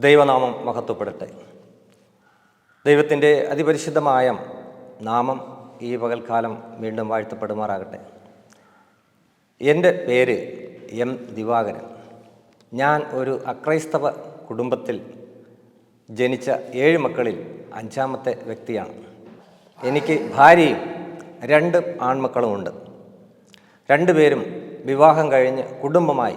ദൈവനാമം മഹത്വപ്പെടട്ടെ ദൈവത്തിന്റെ അതിപരിശുദ്ധമായ നാമം ഈ പകൽക്കാലം വീണ്ടും വാഴ്ത്തപ്പെടുമാറാകട്ടെ. എന്റെ പേര് എം ദിവാകരൻ. ഞാൻ ഒരു അക്രൈസ്തവ കുടുംബത്തിൽ ജനിച്ച ഏഴ് മക്കളിൽ അഞ്ചാമത്തെ വ്യക്തിയാണ്. എനിക്ക് ഭാര്യയും രണ്ട് ആൺമക്കളുമുണ്ട്. രണ്ടുപേരും വിവാഹം കഴിഞ്ഞ് കുടുംബമായി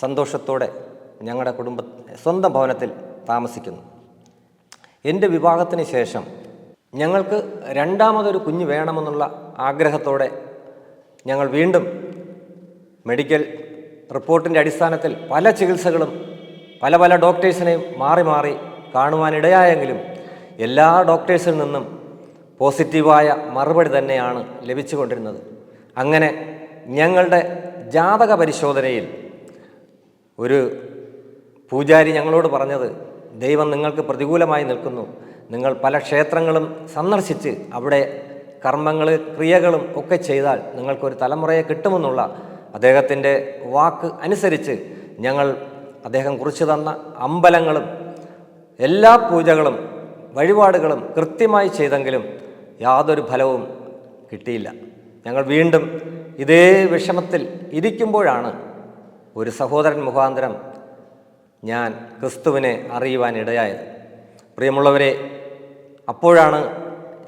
സന്തോഷത്തോടെ ഞങ്ങളുടെ കുടുംബ സ്വന്തം ഭവനത്തിൽ താമസിക്കുന്നു. എന്റെ വിവാഹത്തിന് ശേഷം ഞങ്ങൾക്ക് രണ്ടാമതൊരു കുഞ്ഞ് വേണമെന്നുള്ള ആഗ്രഹത്തോടെ ഞങ്ങൾ വീണ്ടും മെഡിക്കൽ റിപ്പോർട്ടിന്റെ അടിസ്ഥാനത്തിൽ പല ചികിത്സകളും പല പല ഡോക്ടേഴ്സിനെയും മാറി മാറി കാണുവാനിടയായെങ്കിലും എല്ലാ ഡോക്ടേഴ്സിൽ നിന്നും പോസിറ്റീവായ മറുപടി തന്നെയാണ് ലഭിച്ചുകൊണ്ടിരുന്നത്. അങ്ങനെ ഞങ്ങളുടെ ജാതക പരിശോധനയിൽ ഒരു പൂജാരി ഞങ്ങളോട് പറഞ്ഞത് ദൈവം നിങ്ങൾക്ക് പ്രതികൂലമായി നിൽക്കുന്നു. നിങ്ങൾ പല ക്ഷേത്രങ്ങളും സന്ദർശിച്ച് അവിടെ കർമ്മങ്ങൾ ക്രിയകളും ഒക്കെ ചെയ്താൽ നിങ്ങൾക്കൊരു തലമുറയെ കിട്ടുമെന്നുള്ള അദ്ദേഹത്തിന്റെ വാക്ക് അനുസരിച്ച് ഞങ്ങൾ അദ്ദേഹം കുറിച്ചു തന്ന അമ്പലങ്ങളും എല്ലാ പൂജകളും വഴിപാടുകളും കൃത്യമായി ചെയ്തെങ്കിലും യാതൊരു ഫലവും കിട്ടിയില്ല. ഞങ്ങൾ വീണ്ടും ഇതേ വിഷമത്തിൽ ഇരിക്കുമ്പോഴാണ് ഒരു സഹോദരൻ മുഖാന്തരം ഞാൻ ക്രിസ്തുവിനെ അറിയുവാൻ ഇടയായത് പ്രിയമുള്ളവരെ അപ്പോഴാണ്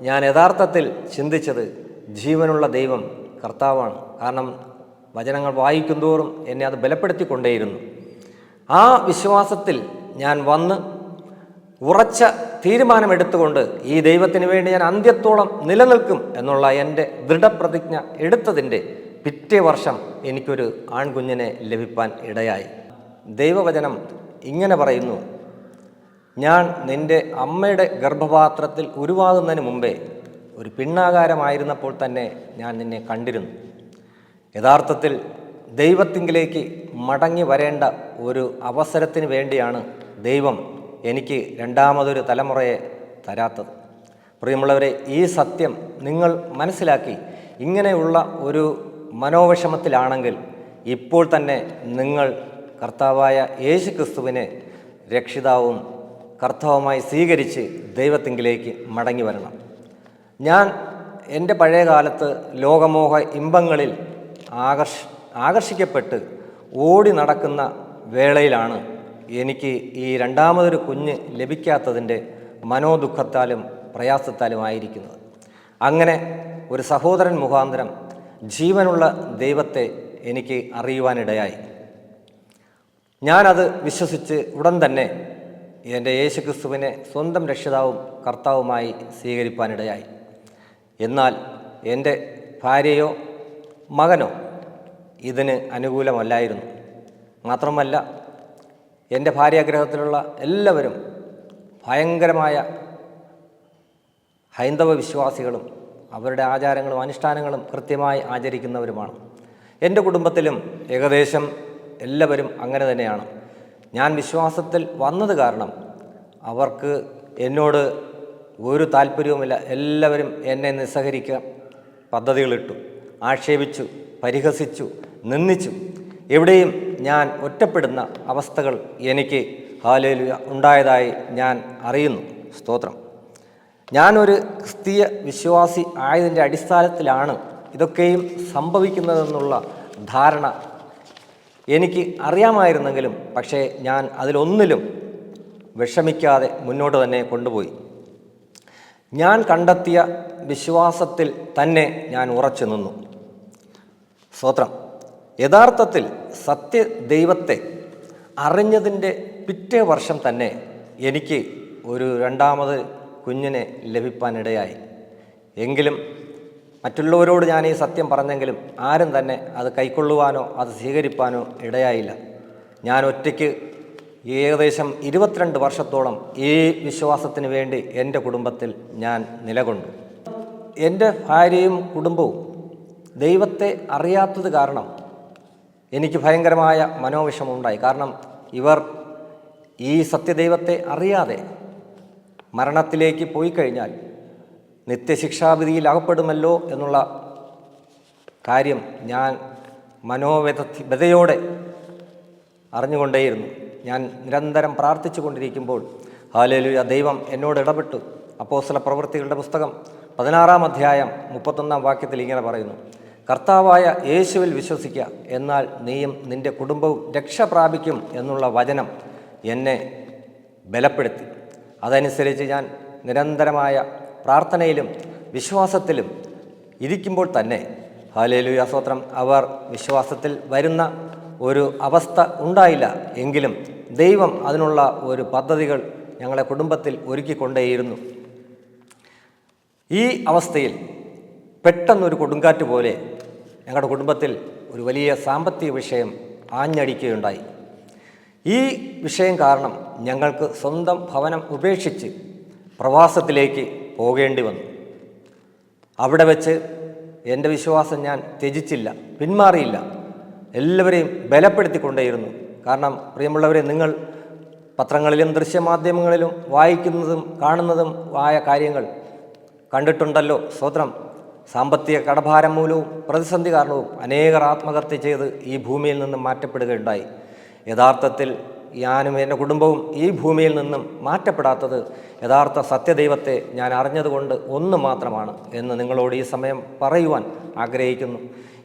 ഞാൻ യഥാർത്ഥത്തിൽ ചിന്തിച്ചത് ജീവനുള്ള ദൈവം കർത്താവാണ്. കാരണം വചനങ്ങൾ വായിക്കും തോറും എന്നെ അത് ബലപ്പെടുത്തിക്കൊണ്ടേയിരുന്നു. ആ വിശ്വാസത്തിൽ ഞാൻ വന്ന് ഉറച്ച തീരുമാനമെടുത്തുകൊണ്ട് ഈ ദൈവത്തിന് വേണ്ടി ഞാൻ അന്ത്യത്തോളം നിലനിൽക്കും എന്നുള്ള എന്റെ ദൃഢപ്രതിജ്ഞ എടുത്തതിന്റെ പിറ്റേ വർഷം എനിക്കൊരു ആൺകുഞ്ഞിനെ ലഭിപ്പാൻ ഇടയായി. ദൈവവചനം ഇങ്ങനെ പറയുന്നു. ഞാൻ നിന്റെ അമ്മയുടെ ഗർഭപാത്രത്തിൽ ഉരുവാകുന്നതിന് മുമ്പേ ഒരു പിണ്ണാകാരമായിരുന്നപ്പോൾ തന്നെ ഞാൻ നിന്നെ കണ്ടിരുന്നു. യഥാർത്ഥത്തിൽ ദൈവത്തിങ്കിലേക്ക് മടങ്ങി വരേണ്ട ഒരു അവസരത്തിന് വേണ്ടിയാണ് ദൈവം എനിക്ക് രണ്ടാമതൊരു തലമുറയെ തരാത്തത്. പ്രിയമുള്ളവരെ ഈ സത്യം നിങ്ങൾ മനസ്സിലാക്കി. ഇങ്ങനെയുള്ള ഒരു മനോവിഷമത്തിലാണെങ്കിൽ ഇപ്പോൾ തന്നെ നിങ്ങൾ കർത്താവായ യേശു ക്രിസ്തുവിനെ രക്ഷിതാവും കർത്താവുമായി സ്വീകരിച്ച് ദൈവത്തിങ്കിലേക്ക് മടങ്ങി വരണം. ഞാൻ എന്റെ പഴയ കാലത്ത് ലോകമോഹ ഇമ്പങ്ങളിൽ ആകർഷ ആകർഷിക്കപ്പെട്ട് ഓടി നടക്കുന്ന വേളയിലാണ് എനിക്ക് ഈ രണ്ടാമതൊരു കുഞ്ഞ് ലഭിക്കാത്തതിന്റെ മനോദുഃഖത്താലും പ്രയാസത്താലുമായിരിക്കുന്നത് അങ്ങനെ ഒരു സഹോദരൻ മുഖാന്തരം ജീവനുള്ള ദൈവത്തെ എനിക്ക് അറിയുവാനിടയായി. ഞാനത് വിശ്വസിച്ച് ഉടൻ തന്നെ എന്റെ യേശുക്രിസ്തുവിനെ സ്വന്തം രക്ഷിതാവും കർത്താവുമായി സ്വീകരിപ്പാനിടയായി. എന്നാൽ എന്റെ ഭാര്യയോ മകനോ ഇതിന് അനുകൂലമല്ലായിരുന്നു. മാത്രമല്ല എന്റെ ഭാര്യാഗ്രഹത്തിലുള്ള എല്ലാവരും ഭയങ്കരമായ ഹൈന്ദവ വിശ്വാസികളും അവരുടെ ആചാരങ്ങളും അനുഷ്ഠാനങ്ങളും കൃത്യമായി ആചരിക്കുന്നവരുമാണ്. എന്റെ കുടുംബത്തിലും ഏകദേശം എല്ലാവരും അങ്ങനെ തന്നെയാണ്. ഞാൻ വിശ്വാസത്തിൽ വന്നത് കാരണം അവർക്ക് എന്നോട് ഒരു താല്പര്യവുമില്ല. എല്ലാവരും എന്നെ നിസ്സഹരിക്കാൻ പദ്ധതികളിട്ടു ആക്ഷേപിച്ചു പരിഹസിച്ചു നിന്ദിച്ചു. എവിടെയും ഞാൻ ഒറ്റപ്പെടുന്ന അവസ്ഥകൾ എനിക്ക് ഹാലയിൽ ഉണ്ടായതായി ഞാൻ അറിയുന്നു. സ്തോത്രം. ഞാനൊരു ക്രിസ്തീയ വിശ്വാസി ആയതിന്റെ അടിസ്ഥാനത്തിലാണ് ഇതൊക്കെയും സംഭവിക്കുന്നതെന്നുള്ള ധാരണ എനിക്ക് അറിയാമായിരുന്നെങ്കിലും പക്ഷേ ഞാൻ അതിലൊന്നിലും വിഷമിക്കാതെ മുന്നോട്ട് തന്നെ കൊണ്ടുപോയി. ഞാൻ കണ്ടെത്തിയ വിശ്വാസത്തിൽ തന്നെ ഞാൻ ഉറച്ചു നിന്നു. സ്തോത്രം. യഥാർത്ഥത്തിൽ സത്യ ദൈവത്തെ അറിഞ്ഞതിന്റെ പിറ്റേ വർഷം തന്നെ എനിക്ക് ഒരു രണ്ടാമത് കുഞ്ഞിനെ ലഭിപ്പാനിടയായി. എങ്കിലും മറ്റുള്ളവരോട് ഞാൻ ഈ സത്യം പറഞ്ഞെങ്കിലും ആരും തന്നെ അത് കൈക്കൊള്ളുവാനോ അത് സ്വീകരിപ്പാനോ ഇടയായില്ല. ഞാൻ ഒറ്റയ്ക്ക് ഏകദേശം ഇരുപത്തിരണ്ട് വർഷത്തോളം ഈ വിശ്വാസത്തിന് വേണ്ടി എന്റെ കുടുംബത്തിൽ ഞാൻ നിലകൊണ്ടു. എന്റെ ഭാര്യയും കുടുംബവും ദൈവത്തെ അറിയാത്തത് കാരണം എനിക്ക് ഭയങ്കരമായ മനോവിഷമുണ്ടായി കാരണം ഇവർ ഈ സത്യദൈവത്തെ അറിയാതെ മരണത്തിലേക്ക് പോയി കഴിഞ്ഞാൽ നിത്യശിക്ഷാവിധിയിൽ അകപ്പെടുമല്ലോ എന്നുള്ള കാര്യം ഞാൻ മനോവ്യത വ്യതയോടെ അറിഞ്ഞുകൊണ്ടേയിരുന്നു. ഞാൻ നിരന്തരം പ്രാർത്ഥിച്ചു കൊണ്ടിരിക്കുമ്പോൾ ഹാലേലുയ ദൈവം എന്നോട് ഇടപെട്ടു. അപ്പോസ്തല പ്രവൃത്തികളുടെ പുസ്തകം പതിനാറാം അധ്യായം മുപ്പത്തൊന്നാം വാക്യത്തിൽ ഇങ്ങനെ പറയുന്നു കർത്താവായ യേശുവിൽ വിശ്വസിക്കുക എന്നാൽ നീയും നിന്റെ കുടുംബവും രക്ഷ പ്രാപിക്കും എന്നുള്ള വചനം എന്നെ ബലപ്പെടുത്തി. അതനുസരിച്ച് ഞാൻ നിരന്തരമായ പ്രാർത്ഥനയിലും വിശ്വാസത്തിലും ഇരിക്കുമ്പോൾ തന്നെ. ഹാലേലു യാസോത്രം അവർ വിശ്വാസത്തിൽ വരുന്ന ഒരു അവസ്ഥ ഉണ്ടായില്ല എങ്കിലും ദൈവം അതിനുള്ള ഒരു പദ്ധതികൾ ഞങ്ങളെ കുടുംബത്തിൽ ഒരുക്കിക്കൊണ്ടേയിരുന്നു. ഈ അവസ്ഥയിൽ പെട്ടെന്നൊരു കൊടുങ്കാറ്റ് പോലെ ഞങ്ങളുടെ കുടുംബത്തിൽ ഒരു വലിയ സാമ്പത്തിക വിഷയം ആഞ്ഞടിക്കുകയുണ്ടായി. ഈ വിഷയം കാരണം ഞങ്ങൾക്ക് സ്വന്തം ഭവനം ഉപേക്ഷിച്ച് പ്രവാസത്തിലേക്ക് പോകേണ്ടി വന്നു. അവിടെ വെച്ച് എന്റെ വിശ്വാസം ഞാൻ ത്യജിച്ചില്ല പിന്മാറിയില്ല. എല്ലാവരെയും ബലപ്പെടുത്തിക്കൊണ്ടേയിരുന്നു. കാരണം പ്രിയമുള്ളവരെ നിങ്ങൾ പത്രങ്ങളിലും ദൃശ്യമാധ്യമങ്ങളിലും വായിക്കുന്നതും കാണുന്നതും ആയ കാര്യങ്ങൾ കണ്ടിട്ടുണ്ടല്ലോ. സ്വത്രം സാമ്പത്തിക കടഭാരം മൂലവും പ്രതിസന്ധി കാരണവും അനേകർ ആത്മഹത്യ ചെയ്ത് ഈ ഭൂമിയിൽ നിന്ന് മാറ്റപ്പെടുകയുണ്ടായി. യഥാർത്ഥത്തിൽ ഞാനും എന്റെ കുടുംബവും ഈ ഭൂമിയിൽ നിന്നും മാറ്റപ്പെടാത്തത് യഥാർത്ഥ സത്യദൈവത്തെ ഞാൻ അറിഞ്ഞതുകൊണ്ട് ഒന്ന് മാത്രമാണ് എന്ന് നിങ്ങളോട് ഈ സമയം പറയുവാൻ ആഗ്രഹിക്കുന്നു.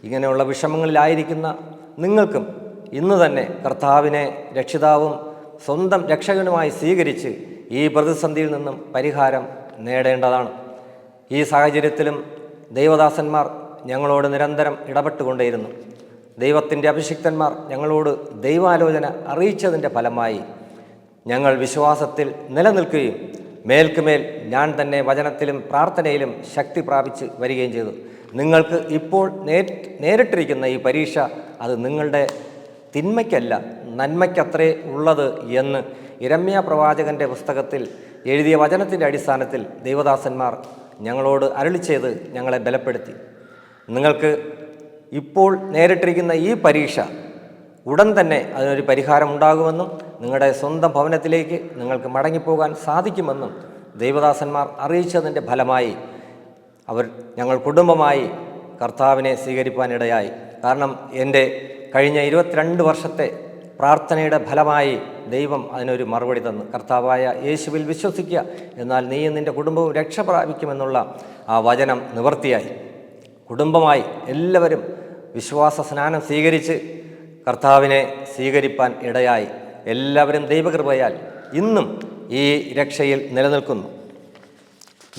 ഇങ്ങനെയുള്ള വിഷമങ്ങളിലായിരിക്കുന്ന നിങ്ങൾക്കും ഇന്ന് തന്നെ കർത്താവിനെ രക്ഷിതാവും സ്വന്തം രക്ഷകനുമായി സ്വീകരിച്ച് ഈ പ്രതിസന്ധിയിൽ നിന്നും പരിഹാരം നേടേണ്ടതാണ്. ഈ സാഹചര്യത്തിലും ദൈവദാസന്മാർ ഞങ്ങളോട് നിരന്തരം ഇടപെട്ടുകൊണ്ടേയിരുന്നു. ദൈവത്തിന്റെ അഭിഷിക്തന്മാർ ഞങ്ങളോട് ദൈവാലോചന അറിയിച്ചതിന്റെ ഫലമായി ഞങ്ങൾ വിശ്വാസത്തിൽ നിലനിൽക്കുകയും മേൽക്കുമേൽ ഞാൻ തന്നെ വചനത്തിലും പ്രാർത്ഥനയിലും ശക്തി പ്രാപിച്ച് വരികയും ചെയ്തു. നിങ്ങൾക്ക് ഇപ്പോൾ നേരിട്ടിരിക്കുന്ന ഈ പരീക്ഷ അത് നിങ്ങളുടെ തിന്മയ്ക്കല്ല നന്മയ്ക്കത്രേ ഉള്ളത് എന്ന് ഇരമ്യ പ്രവാചകന്റെ പുസ്തകത്തിൽ എഴുതിയ വചനത്തിന്റെ അടിസ്ഥാനത്തിൽ ദൈവദാസന്മാർ ഞങ്ങളോട് അരളിച്ചത് ഞങ്ങളെ ബലപ്പെടുത്തി. നിങ്ങൾക്ക് ഇപ്പോൾ നേരിട്ടിരിക്കുന്ന ഈ പരീക്ഷ ഉടൻ തന്നെ അതിനൊരു പരിഹാരം ഉണ്ടാകുമെന്നും നിങ്ങളുടെ സ്വന്തം ഭവനത്തിലേക്ക് നിങ്ങൾക്ക് മടങ്ങിപ്പോകാൻ സാധിക്കുമെന്നും ദൈവദാസന്മാർ അറിയിച്ചതിന്റെ ഫലമായി അവർ ഞങ്ങൾ കുടുംബമായി കർത്താവിനെ സ്വീകരിപ്പാനിടയായി. കാരണം എന്റെ കഴിഞ്ഞ ഇരുപത്തിരണ്ട് വർഷത്തെ പ്രാർത്ഥനയുടെ ഫലമായി ദൈവം അതിനൊരു മറുപടി തന്നു. കർത്താവായ യേശുവിൽ വിശ്വസിക്കുക. എന്നാൽ നീയും നിന്റെ കുടുംബവും രക്ഷ പ്രാപിക്കുമെന്നുള്ള ആ വചനം നിവർത്തിയായി. കുടുംബമായി എല്ലാവരും വിശ്വാസ സ്നാനം സ്വീകരിച്ച് കർത്താവിനെ സ്വീകരിപ്പാൻ ഇടയായി. എല്ലാവരും ദൈവകൃപയാൽ ഇന്നും ഈ രക്ഷയിൽ നിലനിൽക്കുന്നു.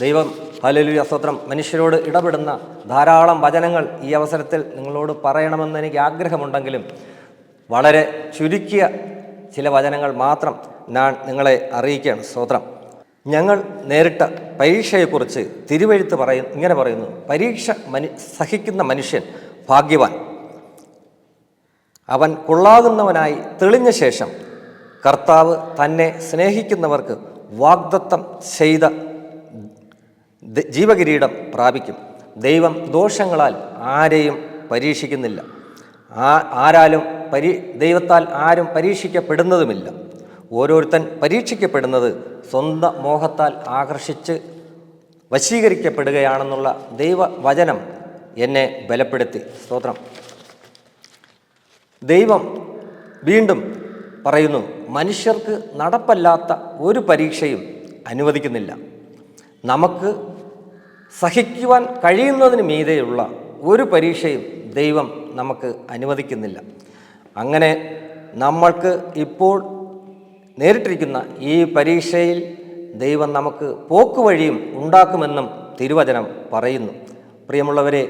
ദൈവം ഹലലുയ സ്തോത്രം. മനുഷ്യരോട് ഇടപെടുന്ന ധാരാളം വചനങ്ങൾ ഈ അവസരത്തിൽ നിങ്ങളോട് പറയണമെന്ന് എനിക്ക് ആഗ്രഹമുണ്ടെങ്കിലും വളരെ ചുരുക്കിയ ചില വചനങ്ങൾ മാത്രം ഞാൻ നിങ്ങളെ അറിയിക്കുകയാണ്. സ്തോത്രം. ഞങ്ങൾ നേരിട്ട പരീക്ഷയെക്കുറിച്ച് തിരുവഴുത്ത് പറയുന്നു ഇങ്ങനെ പറയുന്നു. പരീക്ഷ മനു സഹിക്കുന്ന മനുഷ്യൻ ഭാഗ്യവാൻ. അവൻ കൊള്ളാകുന്നവനായി തെളിഞ്ഞ ശേഷം കർത്താവ് തന്നെ സ്നേഹിക്കുന്നവർക്ക് വാഗ്ദത്തം ചെയ്ത ജീവകിരീടം പ്രാപിക്കും. ദൈവം ദോഷങ്ങളാൽ ആരെയും പരീക്ഷിക്കുന്നില്ല. ആ ആരാലും പരീ ദൈവത്താൽ ആരും പരീക്ഷിക്കപ്പെടുന്നതുമില്ല. ഓരോരുത്തൻ പരീക്ഷിക്കപ്പെടുന്നത് സ്വന്തം മോഹത്താൽ ആകർഷിച്ച് വശീകരിക്കപ്പെടുകയാണെന്നുള്ള ദൈവവചനം എന്നെ ബലപ്പെടുത്തി. സ്തോത്രം. ദൈവം വീണ്ടും പറയുന്നു മനുഷ്യർക്ക് നടപ്പല്ലാത്ത ഒരു പരീക്ഷയും അനുവദിക്കുന്നില്ല. നമുക്ക് സഹിക്കുവാൻ കഴിയുന്നതിന് മീതെയുള്ള ഒരു പരീക്ഷയും ദൈവം നമുക്ക് അനുവദിക്കുന്നില്ല. അങ്ങനെ നമ്മൾക്ക് ഇപ്പോൾ നേരിട്ടിരിക്കുന്ന ഈ പരീക്ഷയിൽ ദൈവം നമുക്ക് പോക്കുവഴിയും ഉണ്ടാക്കുമെന്നും തിരുവചനം പറയുന്നു. പ്രിയമുള്ളവരെ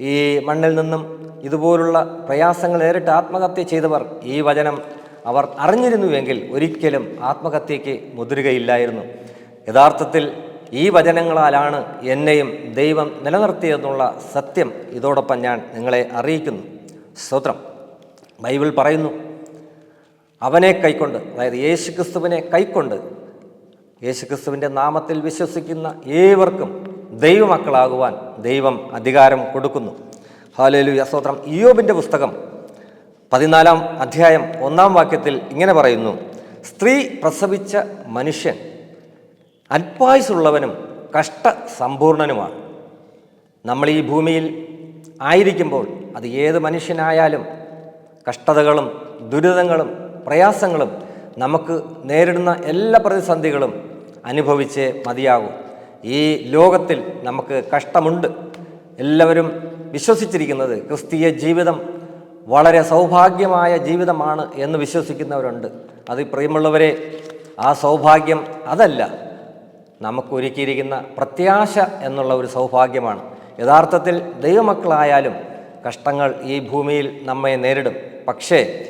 ഈ മണ്ണിൽ നിന്നും ഇതുപോലുള്ള പ്രയാസങ്ങൾ നേരിട്ട് ആത്മഹത്യ ചെയ്തവർ ഈ വചനം അവർ അറിഞ്ഞിരുന്നുവെങ്കിൽ ഒരിക്കലും ആത്മഹത്യയ്ക്ക് മുതിരുകയില്ലായിരുന്നു. യഥാർത്ഥത്തിൽ ഈ വചനങ്ങളാലാണ് എന്നെയും ദൈവം നിലനിർത്തിയെന്നുള്ള സത്യം ഇതോടൊപ്പം ഞാൻ നിങ്ങളെ അറിയിക്കുന്നു. സ്തോത്രം. ബൈബിൾ പറയുന്നു അവനെ കൈക്കൊണ്ട് അതായത് യേശുക്രിസ്തുവിനെ കൈക്കൊണ്ട് യേശുക്രിസ്തുവിന്റെ നാമത്തിൽ വിശ്വസിക്കുന്ന ഏവർക്കും ദൈവമക്കളാകുവാൻ ദൈവം അധികാരം കൊടുക്കുന്നു. ഹാലേലു യസോത്രം ഇയോബിന്റെ പുസ്തകം പതിനാലാം അധ്യായം ഒന്നാം വാക്യത്തിൽ ഇങ്ങനെ പറയുന്നു. സ്ത്രീ പ്രസവിച്ച മനുഷ്യൻ അൽപായുസുള്ളവനും കഷ്ടസമ്പൂർണനുമാണ്. നമ്മൾ ഈ ഭൂമിയിൽ ആയിരിക്കുമ്പോൾ അത് ഏത് മനുഷ്യനായാലും കഷ്ടതകളും ദുരിതങ്ങളും പ്രയാസങ്ങളും നമുക്ക് നേരിടുന്ന എല്ലാ പ്രതിസന്ധികളും അനുഭവിച്ച് മതിയാകും. ഈ ലോകത്തിൽ നമുക്ക് കഷ്ടമുണ്ട്. എല്ലാവരും വിശ്വസിച്ചിരിക്കുന്നത് ക്രിസ്തീയ ജീവിതം വളരെ സൗഭാഗ്യമായ ജീവിതമാണ് എന്ന് വിശ്വസിക്കുന്നവരുണ്ട്. അത് പ്രിയമുള്ളവരെ ആ സൗഭാഗ്യം അതല്ല. നമുക്കൊരുക്കിയിരിക്കുന്ന പ്രത്യാശ എന്നുള്ള ഒരു സൗഭാഗ്യമാണ്. യഥാർത്ഥത്തിൽ ദൈവമക്കളായാലും കഷ്ടങ്ങൾ ഈ ഭൂമിയിൽ നമ്മെ നേരിടും. പക്ഷേ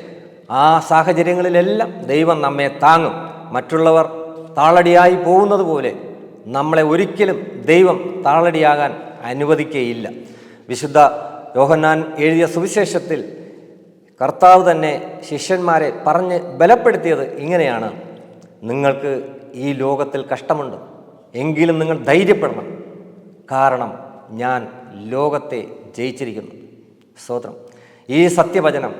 ആ സാഹചര്യങ്ങളിലെല്ലാം ദൈവം നമ്മെ താങ്ങും. മറ്റുള്ളവർ താളടിയായി പോകുന്നത് പോലെ നമ്മളെ ഒരിക്കലും ദൈവം താളടിയാകാൻ അനുവദിക്കുകയില്ല വിശുദ്ധ യോഹന്നാൻ എഴുതിയ സുവിശേഷത്തിൽ കർത്താവ് തന്നെ ശിഷ്യന്മാരെ പറഞ്ഞ് ബലപ്പെടുത്തിയത് ഇങ്ങനെയാണ്. നിങ്ങൾക്ക് ഈ ലോകത്തിൽ കഷ്ടമുണ്ട്. എങ്കിലും നിങ്ങൾ ധൈര്യപ്പെടണം. കാരണം ഞാൻ ലോകത്തെ ജയിച്ചിരിക്കുന്നു. സ്തോത്രം. ഈ സത്യവചനം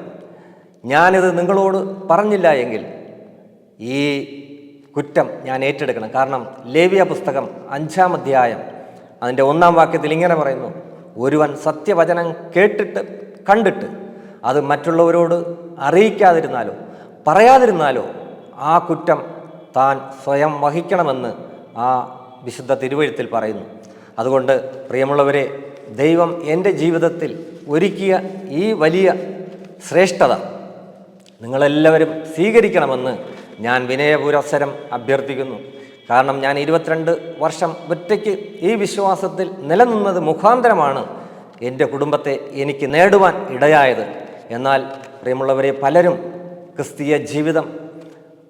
ഞാനിത് നിങ്ങളോട് പറഞ്ഞില്ല എങ്കിൽ ഈ കുറ്റം ഞാൻ ഏറ്റെടുക്കണം. കാരണം ലേവിയ പുസ്തകം അഞ്ചാം അധ്യായം അതിന്റെ ഒന്നാം വാക്യത്തിൽ ഇങ്ങനെ പറയുന്നു ഒരുവൻ സത്യവചനം കേട്ടിട്ട് കണ്ടിട്ട് അത് മറ്റുള്ളവരോട് അറിയിക്കാതിരുന്നാലോ പറയാതിരുന്നാലോ ആ കുറ്റം താൻ സ്വയം വഹിക്കണമെന്ന് ആ വിശുദ്ധ തിരുവഴുത്തിൽ പറയുന്നു. അതുകൊണ്ട് പ്രിയമുള്ളവരെ ദൈവം എന്റെ ജീവിതത്തിൽ ഒരുക്കിയ ഈ വലിയ ശ്രേഷ്ഠത നിങ്ങളെല്ലാവരും സ്വീകരിക്കണമെന്ന് ഞാൻ വിനയപുരസരം അഭ്യർത്ഥിക്കുന്നു. കാരണം ഞാൻ ഇരുപത്തിരണ്ട് വർഷം ഒറ്റയ്ക്ക് ഈ വിശ്വാസത്തിൽ നിലനിന്നത് മുഖാന്തരമാണ് എന്റെ കുടുംബത്തെ എനിക്ക് നേടുവാൻ ഇടയായത്. എന്നാൽ പ്രിയമുള്ളവരെ പലരും ക്രിസ്തീയ ജീവിതം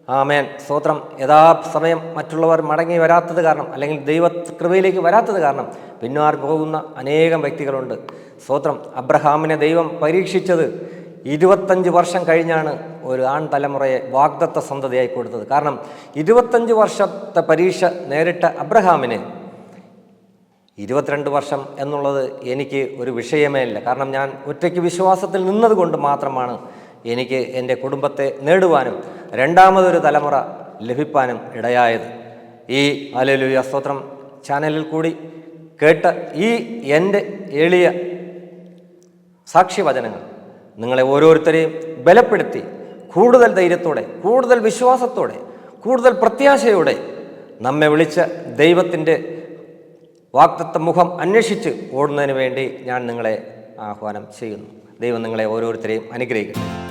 ആമേൻ സ്തോത്രം യഥാസമയം മറ്റുള്ളവർ മടങ്ങി വരാത്തത് കാരണം അല്ലെങ്കിൽ ദൈവ കൃപയിലേക്ക് വരാത്തത് കാരണം പിന്മാറി പോകുന്ന അനേകം വ്യക്തികളുണ്ട്. സ്തോത്രം അബ്രഹാമിനെ ദൈവം പരീക്ഷിച്ചത് ഇരുപത്തഞ്ച് വർഷം കഴിഞ്ഞാണ് ഒരു ആൺ തലമുറയെ വാഗ്ദത്ത സന്തതിയായി കൊടുത്തത്. കാരണം ഇരുപത്തഞ്ച് വർഷത്തെ പരീക്ഷ നേരിട്ട അബ്രഹാമിന് ഇരുപത്തിരണ്ട് വർഷം എന്നുള്ളത് എനിക്ക് ഒരു വിഷയമേ അല്ല. കാരണം ഞാൻ ഒറ്റയ്ക്ക് വിശ്വാസത്തിൽ നിന്നതുകൊണ്ട് മാത്രമാണ് എനിക്ക് എന്റെ കുടുംബത്തെ നേടുവാനും രണ്ടാമതൊരു തലമുറ ലഭിപ്പാനും ഇടയായത്. ഈ അലലുയ സ്തോത്രം ചാനലിൽ കൂടി കേട്ട ഈ എന്റെ എളിയ സാക്ഷ്യവചനങ്ങൾ നിങ്ങളെ ഓരോരുത്തരെയും ബലപ്പെടുത്തി കൂടുതൽ ധൈര്യത്തോടെ കൂടുതൽ വിശ്വാസത്തോടെ കൂടുതൽ പ്രത്യാശയോടെ നമ്മെ വിളിച്ച് ദൈവത്തിന്റെ വാക്തത്വ മുഖം അന്വേഷിച്ച് ഓടുന്നതിന് വേണ്ടി ഞാൻ നിങ്ങളെ ആഹ്വാനം ചെയ്യുന്നു. ദൈവം നിങ്ങളെ ഓരോരുത്തരെയും അനുഗ്രഹിക്കുന്നു